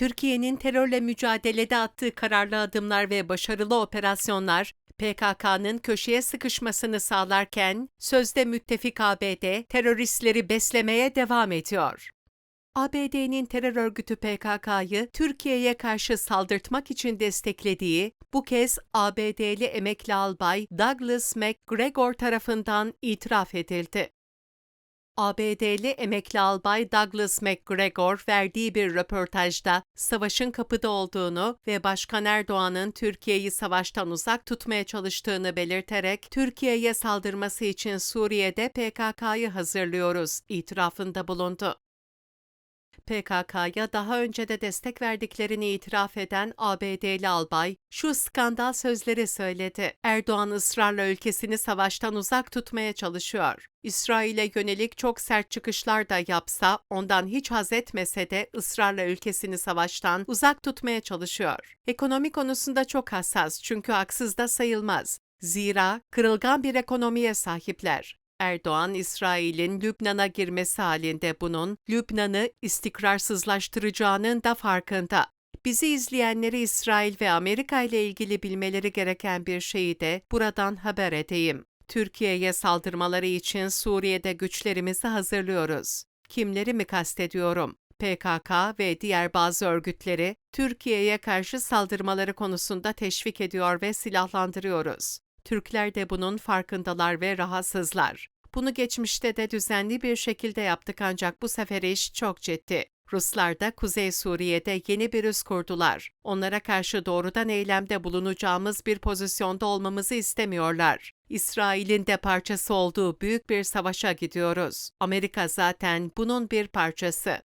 Türkiye'nin terörle mücadelede attığı kararlı adımlar ve başarılı operasyonlar PKK'nın köşeye sıkışmasını sağlarken sözde müttefik ABD teröristleri beslemeye devam ediyor. ABD'nin terör örgütü PKK'yı Türkiye'ye karşı saldırtmak için desteklediği, bu kez ABD'li emekli albay Douglas McGregor tarafından itiraf edildi. ABD'li emekli albay Douglas McGregor verdiği bir röportajda savaşın kapıda olduğunu ve Başkan Erdoğan'ın Türkiye'yi savaştan uzak tutmaya çalıştığını belirterek Türkiye'ye saldırması için Suriye'de PKK'yı hazırlıyoruz itirafında bulundu. PKK'ya daha önce de destek verdiklerini itiraf eden ABD'li albay şu skandal sözleri söyledi. Erdoğan ısrarla ülkesini savaştan uzak tutmaya çalışıyor. İsrail'e yönelik çok sert çıkışlar da yapsa, ondan hiç haz etmese de ısrarla ülkesini savaştan uzak tutmaya çalışıyor. Ekonomi konusunda çok hassas çünkü haksız da sayılmaz. Zira kırılgan bir ekonomiye sahipler. Erdoğan, İsrail'in Lübnan'a girmesi halinde bunun Lübnan'ı istikrarsızlaştıracağının da farkında. Bizi izleyenleri İsrail ve Amerika ile ilgili bilmeleri gereken bir şeyi de buradan haber edeyim. Türkiye'ye saldırmaları için Suriye'de güçlerimizi hazırlıyoruz. Kimleri mi kastediyorum? PKK ve diğer bazı örgütleri Türkiye'ye karşı saldırmaları konusunda teşvik ediyor ve silahlandırıyoruz. Türkler de bunun farkındalar ve rahatsızlar. Bunu geçmişte de düzenli bir şekilde yaptık ancak bu sefer iş çok ciddi. Ruslar da Kuzey Suriye'de yeni bir üs kurdular. Onlara karşı doğrudan eylemde bulunacağımız bir pozisyonda olmamızı istemiyorlar. İsrail'in de parçası olduğu büyük bir savaşa gidiyoruz. Amerika zaten bunun bir parçası.